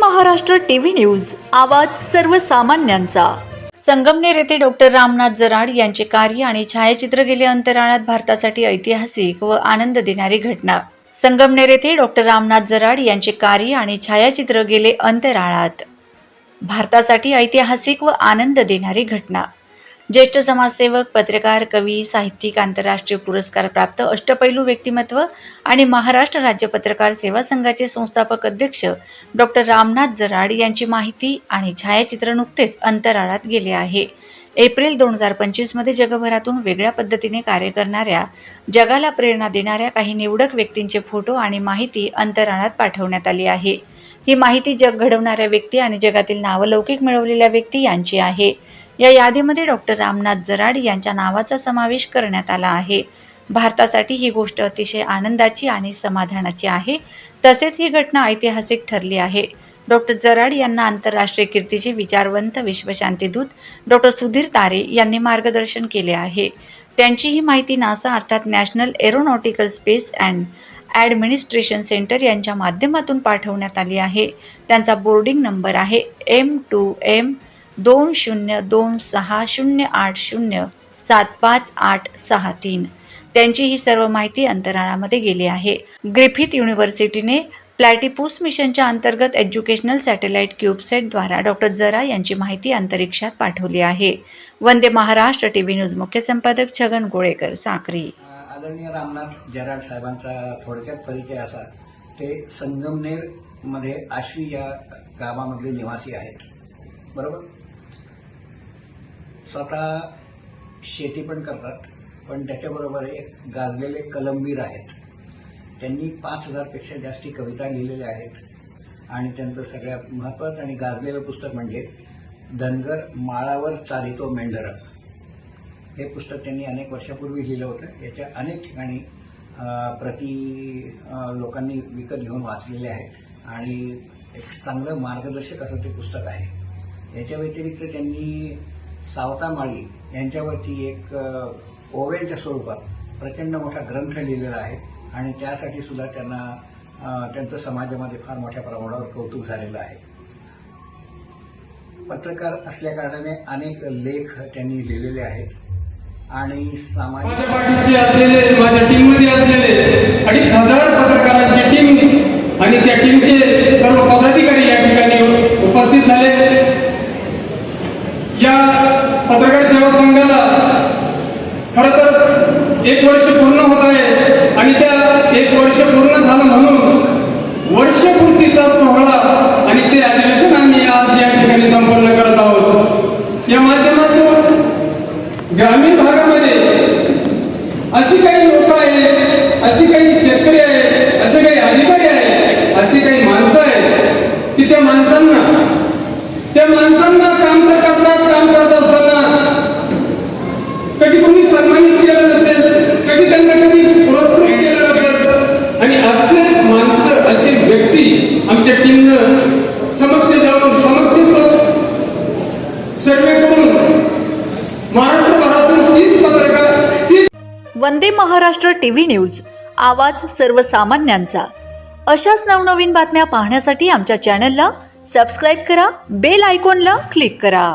Maharashtra TV news आवाज सर्वसामान्यांचा. संगमनेर येथे डॉक्टर रामनाथ जराड यांचे कार्य आणि छायाचित्र गेले अंतराळात भारतासाठी ऐतिहासिक व आनंद देणारी घटना. संगमनेर येथे डॉक्टर रामनाथ जराड यांचे कार्य आणि छायाचित्र गेले अंतराळात. भारतासाठी ऐतिहासिक व आनंद देणारी घटना. ज्येष्ठ समाजसेवक पत्रकार कवी साहित्यिक आंतरराष्ट्रीय पुरस्कार प्राप्त अष्टपैलू व्यक्तिमत्व आणि महाराष्ट्र राज्य पत्रकार सेवा संघाचे संस्थापक अध्यक्ष डॉक्टर रामनाथ जराड यांची माहिती आणि छायाचित्र नुकतेच अंतराळात गेले आहे. एप्रिल दोन हजार पंचवीसमध्ये जगभरातून वेगळ्या पद्धतीने कार्य करणाऱ्या जगाला प्रेरणा देणाऱ्या काही निवडक व्यक्तींचे फोटो आणि माहिती अंतराळात पाठवण्यात आली आहे. ही माहिती जग घडवणाऱ्या व्यक्ती आणि जगातील नावलौकिक मिळवलेल्या व्यक्ती यांची आहे. या यादीमध्ये डॉक्टर रामनाथ जराड यांच्या नावाचा समावेश करण्यात आला आहे. भारतासाठी ही गोष्ट अतिशय आनंदाची आणि समाधानाची आहे. तसेच ही घटना ऐतिहासिक ठरली आहे. डॉक्टर जराड यांना आंतरराष्ट्रीय कीर्तीचे विचारवंत विश्वशांतीदूत डॉक्टर सुधीर तारे यांनी मार्गदर्शन केले आहे. त्यांची ही माहिती नासा अर्थात national aeronautical space and administration centre यांच्या माध्यमातून पाठवण्यात आली आहे. त्यांचा बोर्डिंग नंबर आहे एम टू एम दोन शून्य दोन सहा शून्य आठ शून्य सात पाच आठ सहा तीन. त्यांची ही सर्व माहिती अंतराळामध्ये गेली आहे. ग्रिफिथ युनिव्हर्सिटीने प्लॅटिपूस मिशनच्या अंतर्गत एज्युकेशनल सॅटेलाइट क्यूबसेटद्वारा डॉक्टर जरा यांची माहिती अंतरिक्षात पाठवली आहे. Vande Maharashtra T V news मुख्य संपादक छगन गोळेकर साक्री. आदरणीय रामनाथ जराड साहेबांचा थोडक्यात परिचय असा ते संगमनेरमध्ये आशी या गावामधले निवासी आहेत. बरोबर? स्वतः शेती पण करतात पण त्याच्याबरोबर एक गाजलेले कलमवीर आहेत. त्यांनी पाच हजारपेक्षा जास्ती कविता लिहिलेल्या आहेत. आणि त्यांचं सगळ्यात महत्त्वाचं आणि गाजलेलं पुस्तक म्हणजे धनगर माळावर चारितो मेंढरक हे पुस्तक त्यांनी अनेक वर्षापूर्वी लिहिलं होतं. याच्या अनेक ठिकाणी प्रति लोकांनी विकत घेऊन वाचलेले आहेत. आणि एक चांगलं मार्गदर्शक असं ते पुस्तक आहे. याच्या व्यतिरिक्त त्यांनी सावता माळी यांच्यावरती एक अ, ओव्यांच्या स्वरूपात प्रचंड मोठा ग्रंथ लिहिलेला आहे आणि त्यासाठी सुद्धा त्यांना त्यांचं समाजामध्ये फार मोठ्या प्रमाणावर कौतुक झालेलं आहे. पत्रकार असल्या कारणाने अनेक लेख त्यांनी लिहिलेले आहेत आणि सामाजिक माझ्या पाठीशी असलेले माझ्या टीममध्ये असलेले अडीच हजार पत्रकारांची टीम आणि त्या टीमचे सर्व पदाधिकारी या ठिकाणी उपस्थित झाले या पत्रकार सेवा संघाला खर तर एक वर्ष पूर्ण होत आहे आणि त्या एक वर्ष पूर्ण झालं म्हणून वर्षपूर्तीचा सोहळा आणि ते अधिवेशन आम्ही आज या ठिकाणी संपन्न करत आहोत. या माध्यमातून ग्रामीण भागामध्ये अशी काही लोक आहेत अशी काही शेतकरी आहेत असे काही अधिकारी आहेत अशी काही माणसं आहेत की त्या माणसांना त्या माणसांना काम तर करतात काम करत असताना कधी कोणी सन्मानित केलं नसेल कधी त्यांना कधी पुरस्कृत केलं नसेल आणि असे माणसं अशी व्यक्ती आमच्या टीमनं समक्ष जाऊन समक्ष सर्वे करून महाराष्ट्रभरातून तीस पत्रकार तीस वंदे महाराष्ट्र टीव्ही न्यूज आवाज सर्वसामान्यांचा. अशाच नवनवीन बातम्या पाहण्यासाठी आमच्या चॅनलला सबस्क्राईब करा बेल आयकॉनला क्लिक करा.